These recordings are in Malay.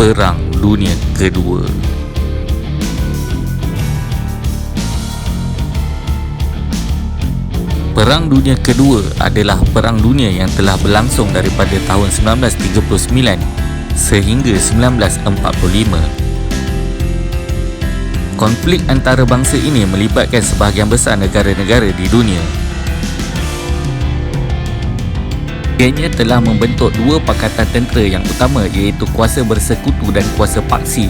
Perang Dunia Kedua Perang Dunia Kedua adalah perang dunia yang telah berlangsung daripada tahun 1939 sehingga 1945. Konflik antara bangsa ini melibatkan sebahagian besar negara-negara di dunia. Ianya telah membentuk dua pakatan tentera yang utama iaitu kuasa bersekutu dan kuasa paksi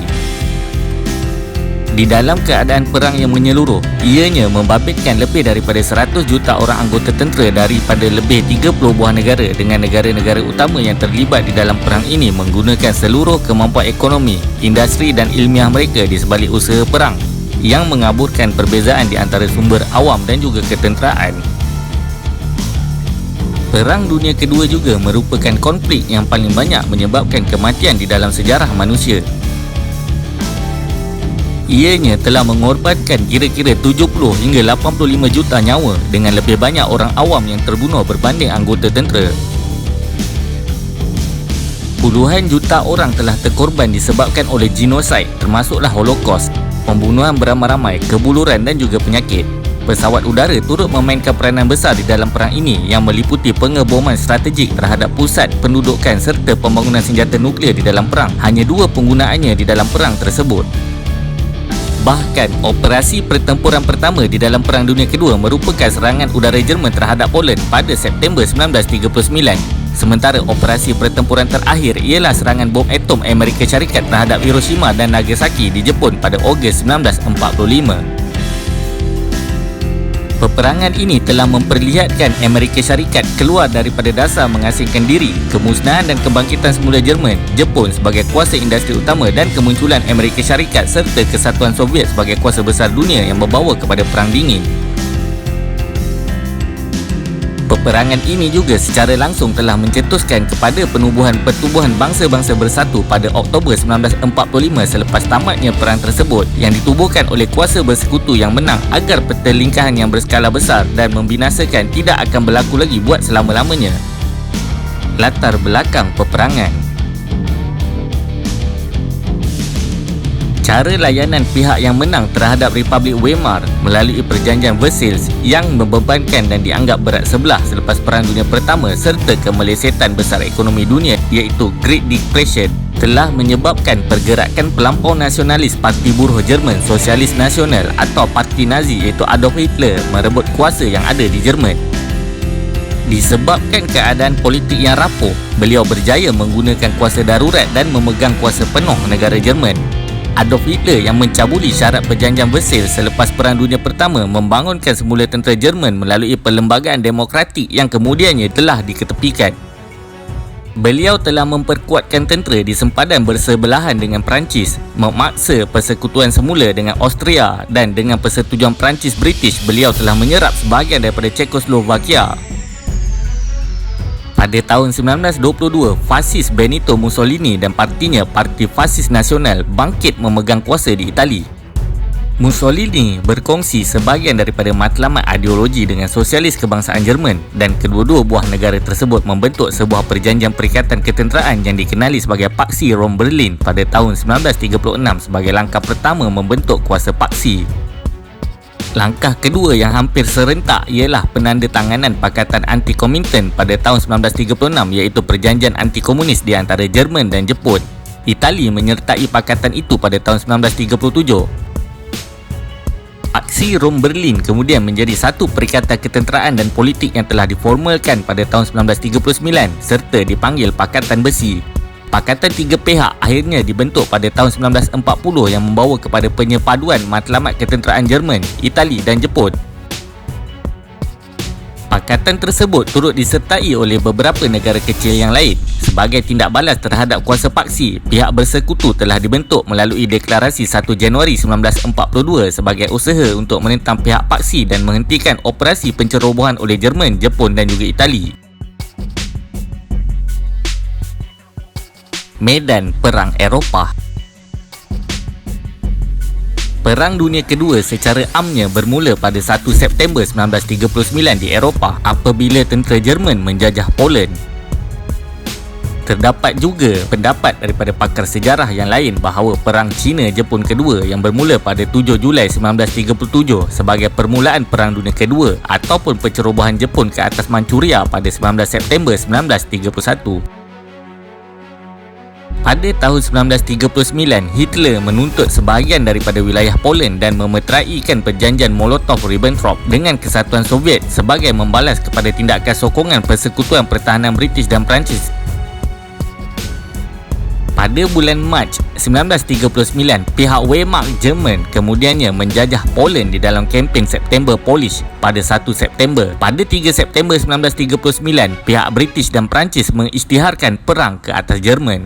di dalam keadaan perang yang menyeluruh, ianya membabitkan lebih daripada 100 juta orang anggota tentera daripada lebih 30 buah negara dengan negara-negara utama yang terlibat di dalam perang ini menggunakan seluruh kemampuan ekonomi, industri dan ilmiah mereka di sebalik usaha perang yang mengaburkan perbezaan di antara sumber awam dan juga ketenteraan. Perang Dunia Kedua juga merupakan konflik yang paling banyak menyebabkan kematian di dalam sejarah manusia Ianya telah mengorbankan kira-kira 70 hingga 85 juta nyawa dengan lebih banyak orang awam yang terbunuh berbanding anggota tentera. Puluhan juta orang telah terkorban disebabkan oleh genosid termasuklah holocaust, pembunuhan beramai-ramai, kebuluran dan juga penyakit. Pesawat udara turut memainkan peranan besar di dalam perang ini yang meliputi pengeboman strategik terhadap pusat pendudukan serta pembangunan senjata nuklear di dalam perang. Hanya dua penggunaannya di dalam perang tersebut. Bahkan, operasi pertempuran pertama di dalam Perang Dunia Kedua merupakan serangan udara Jerman terhadap Poland pada September 1939. Sementara operasi pertempuran terakhir ialah serangan bom atom Amerika Syarikat terhadap Hiroshima dan Nagasaki di Jepun pada Ogos 1945. Peperangan ini telah memperlihatkan Amerika Syarikat keluar daripada dasar mengasingkan diri, kemusnahan dan kebangkitan semula Jerman, Jepun sebagai kuasa industri utama dan kemunculan Amerika Syarikat serta kesatuan Soviet sebagai kuasa besar dunia yang membawa kepada Perang Dingin. Peperangan ini juga secara langsung telah mencetuskan kepada penubuhan pertubuhan bangsa-bangsa bersatu pada Oktober 1945 selepas tamatnya perang tersebut yang ditubuhkan oleh kuasa bersekutu yang menang agar pertelingkahan yang berskala besar dan membinasakan tidak akan berlaku lagi buat selama-lamanya. Latar belakang peperangan cara layanan pihak yang menang terhadap Republik Weimar melalui perjanjian Versailles yang membebankan dan dianggap berat sebelah selepas Perang Dunia Pertama serta kemelesetan besar ekonomi dunia iaitu Great Depression telah menyebabkan pergerakan pelampau nasionalis Parti Buruh Jerman Sosialis Nasional atau Parti Nazi iaitu Adolf Hitler merebut kuasa yang ada di Jerman. Disebabkan keadaan politik yang rapuh, beliau berjaya menggunakan kuasa darurat dan memegang kuasa penuh negara Jerman Adolf Hitler yang mencabuli syarat perjanjian Versailles selepas Perang Dunia Pertama membangunkan semula tentera Jerman melalui perlembagaan demokratik yang kemudiannya telah diketepikan. Beliau telah memperkuatkan tentera di sempadan bersebelahan dengan Perancis, memaksa persekutuan semula dengan Austria dan dengan persetujuan Perancis-British beliau telah menyerap sebahagian daripada Czechoslovakia pada tahun 1922, fasis Benito Mussolini dan partinya Parti Fasis Nasional bangkit memegang kuasa di Itali. Mussolini berkongsi sebahagian daripada matlamat ideologi dengan sosialis kebangsaan Jerman dan kedua-dua buah negara tersebut membentuk sebuah perjanjian perikatan ketenteraan yang dikenali sebagai Paksi Rom Berlin pada tahun 1936 sebagai langkah pertama membentuk kuasa paksi Langkah kedua yang hampir serentak ialah penandatanganan Pakatan Anti-Komintern pada tahun 1936 iaitu perjanjian anti-komunis di antara Jerman dan Jepun. Itali menyertai pakatan itu pada tahun 1937. Aksi Rom Berlin kemudian menjadi satu perikatan ketenteraan dan politik yang telah diformalkan pada tahun 1939 serta dipanggil Pakatan Besi. Pakatan tiga pihak akhirnya dibentuk pada tahun 1940 yang membawa kepada penyepaduan matlamat ketenteraan Jerman, Itali dan Jepun. Pakatan tersebut turut disertai oleh beberapa negara kecil yang lain. Sebagai tindak balas terhadap kuasa paksi, pihak bersekutu telah dibentuk melalui deklarasi 1 Januari 1942 sebagai usaha untuk menentang pihak paksi dan menghentikan operasi pencerobohan oleh Jerman, Jepun dan juga Itali. Medan Perang Eropah. Perang Dunia Kedua secara amnya bermula pada 1 September 1939 di Eropah apabila tentera Jerman menjajah Poland. Terdapat juga pendapat daripada pakar sejarah yang lain bahawa Perang Cina-Jepun kedua yang bermula pada 7 Julai 1937 sebagai permulaan Perang Dunia Kedua ataupun pencerobohan Jepun ke atas Manchuria pada 19 September 1931. Pada tahun 1939, Hitler menuntut sebahagian daripada wilayah Poland dan memeteraikan perjanjian Molotov-Ribbentrop dengan kesatuan Soviet sebagai membalas kepada tindakan sokongan persekutuan pertahanan British dan Perancis pada bulan Mac 1939, pihak Wehrmacht Jerman kemudiannya menjajah Poland di dalam kempen September Polish pada 1 September. Pada 3 September 1939, pihak British dan Perancis mengisytiharkan perang ke atas Jerman.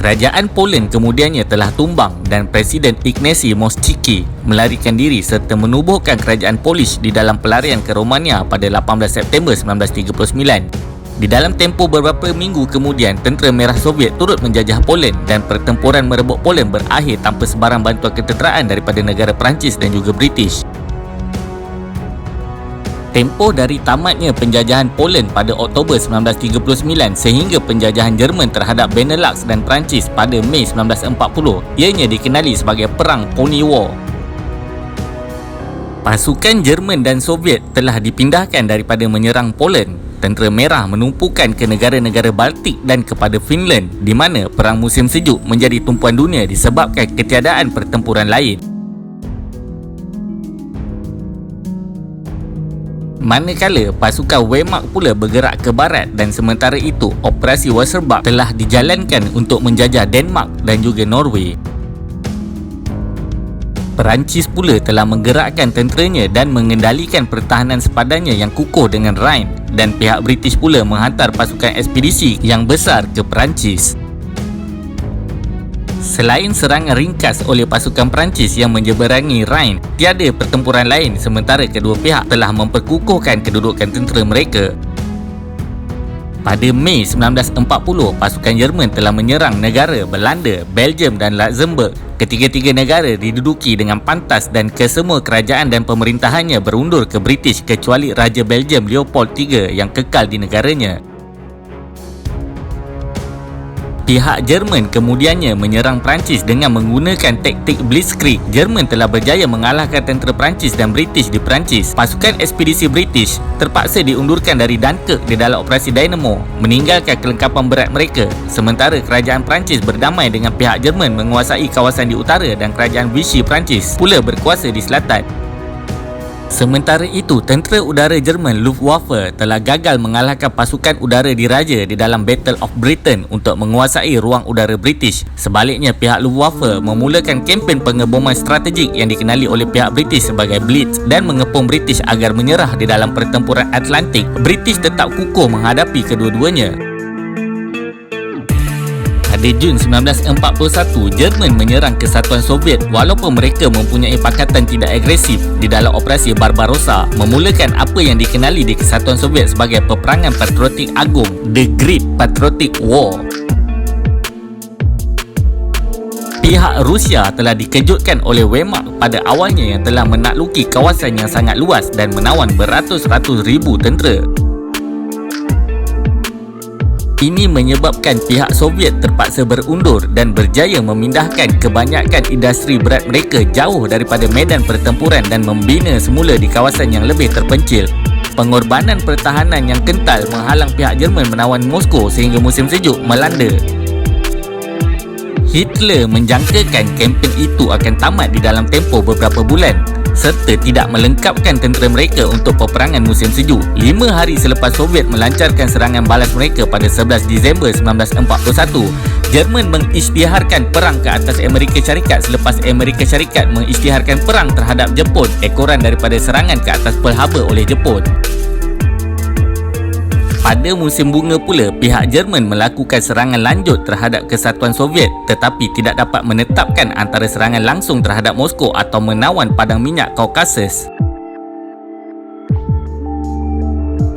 Kerajaan Poland kemudiannya telah tumbang dan Presiden Ignacy Mościcki melarikan diri serta menubuhkan kerajaan Polish di dalam pelarian ke Romania pada 18 September 1939. Di dalam tempoh beberapa minggu kemudian, tentera merah Soviet turut menjajah Poland dan pertempuran merebut Poland berakhir tanpa sebarang bantuan ketenteraan daripada negara Perancis dan juga British. Tempoh dari tamatnya penjajahan Poland pada Oktober 1939 sehingga penjajahan Jerman terhadap Benelux dan Perancis pada Mei 1940 ianya dikenali sebagai Perang Pony War. Pasukan Jerman dan Soviet telah dipindahkan daripada menyerang Poland tentera merah menumpukan ke negara-negara Baltik dan kepada Finland di mana perang musim sejuk menjadi tumpuan dunia disebabkan ketiadaan pertempuran lain. Manakala pasukan Wehrmacht pula bergerak ke barat dan sementara itu operasi Wasserburg telah dijalankan untuk menjajah Denmark dan juga Norway. Perancis pula telah menggerakkan tenteranya dan mengendalikan pertahanan sepadannya yang kukuh dengan Rhine dan pihak British pula menghantar pasukan ekspedisi yang besar ke Perancis. Selain serangan ringkas oleh pasukan Perancis yang menjeberangi Rhine, tiada pertempuran lain sementara kedua pihak telah memperkukuhkan kedudukan tentera mereka. Pada Mei 1940, pasukan Jerman telah menyerang negara Belanda, Belgium dan Luxembourg. Ketiga-tiga negara diduduki dengan pantas dan kesemua kerajaan dan pemerintahannya berundur ke British kecuali Raja Belgium Leopold III yang kekal di negaranya. Pihak Jerman kemudiannya menyerang Perancis dengan menggunakan taktik Blitzkrieg. Jerman telah berjaya mengalahkan tentera Perancis dan British di Perancis. Pasukan ekspedisi British terpaksa diundurkan dari Dunkirk di dalam operasi Dynamo, meninggalkan kelengkapan berat mereka. Sementara kerajaan Perancis berdamai dengan pihak Jerman menguasai kawasan di utara dan kerajaan Vichy Perancis pula berkuasa di selatan. Sementara itu, tentera udara Jerman Luftwaffe telah gagal mengalahkan pasukan udara diraja di dalam Battle of Britain untuk menguasai ruang udara British. Sebaliknya, pihak Luftwaffe memulakan kempen pengeboman strategik yang dikenali oleh pihak British sebagai Blitz dan mengepung British agar menyerah di dalam pertempuran Atlantik. British tetap kukuh menghadapi kedua-duanya. Pada Jun 1941, Jerman menyerang kesatuan Soviet walaupun mereka mempunyai pakatan tidak agresif di dalam operasi Barbarossa memulakan apa yang dikenali di kesatuan Soviet sebagai peperangan patriotik agung The Great Patriotic War. Pihak Rusia telah dikejutkan oleh Wehrmacht pada awalnya yang telah menakluki kawasan yang sangat luas dan menawan beratus-ratus ribu tentera. Ini menyebabkan pihak Soviet terpaksa berundur dan berjaya memindahkan kebanyakan industri berat mereka jauh daripada medan pertempuran dan membina semula di kawasan yang lebih terpencil. Pengorbanan pertahanan yang kental menghalang pihak Jerman menawan Moskow sehingga musim sejuk melanda. Hitler menjangkakan kempen itu akan tamat di dalam tempoh beberapa bulan serta tidak melengkapkan tentera mereka untuk peperangan musim sejuk. Lima hari selepas Soviet melancarkan serangan balas mereka pada 11 Disember 1941, Jerman mengisytiharkan perang ke atas Amerika Syarikat selepas Amerika Syarikat mengisytiharkan perang terhadap Jepun ekoran daripada serangan ke atas Pearl Harbor oleh Jepun. Pada musim bunga pula, pihak Jerman melakukan serangan lanjut terhadap kesatuan Soviet tetapi tidak dapat menetapkan antara serangan langsung terhadap Moskow atau menawan padang minyak Kaukasus.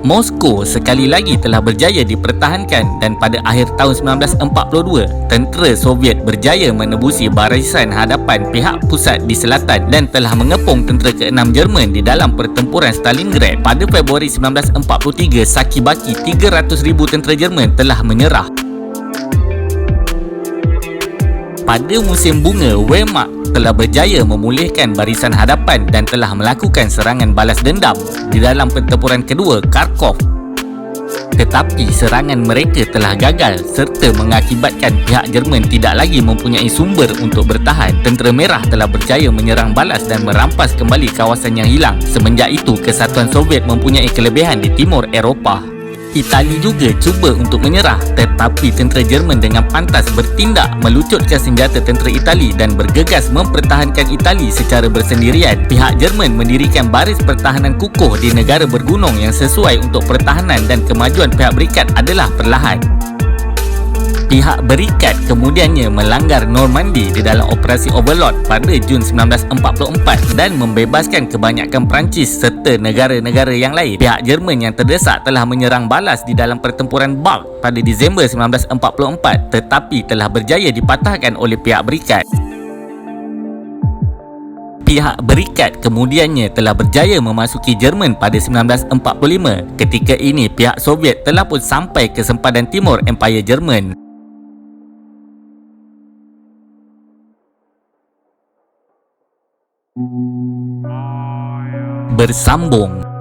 Moskow sekali lagi telah berjaya dipertahankan dan pada akhir tahun 1942, tentera Soviet berjaya menebusi barisan hadapan pihak pusat di selatan dan telah mengepung tentera ke-6 Jerman di dalam pertempuran Stalingrad. Pada Februari 1943, Sakibaki 300,000 tentera Jerman telah menyerah. Pada musim bunga, Wehrmacht telah berjaya memulihkan barisan hadapan dan telah melakukan serangan balas dendam di dalam pertempuran kedua Kharkov. Tetapi serangan mereka telah gagal serta mengakibatkan pihak Jerman tidak lagi mempunyai sumber untuk bertahan. Tentera Merah telah berjaya menyerang balas dan merampas kembali kawasan yang hilang. Semenjak itu, Kesatuan Soviet mempunyai kelebihan di timur Eropah. Itali juga cuba untuk menyerah tetapi tentera Jerman dengan pantas bertindak melucutkan senjata tentera Itali dan bergegas mempertahankan Itali secara bersendirian. Pihak Jerman mendirikan baris pertahanan kukuh di negara bergunung yang sesuai untuk pertahanan dan kemajuan pihak berikat adalah perlahan. Pihak berikat kemudiannya melanggar Normandy di dalam operasi Overlord pada Jun 1944 dan membebaskan kebanyakan Perancis serta negara-negara yang lain. Pihak Jerman yang terdesak telah menyerang balas di dalam pertempuran Bulk pada Disember 1944 tetapi telah berjaya dipatahkan oleh pihak berikat. Pihak berikat kemudiannya telah berjaya memasuki Jerman pada 1945. Ketika ini pihak Soviet telah pun sampai ke sempadan timur Empire Jerman. Bersambung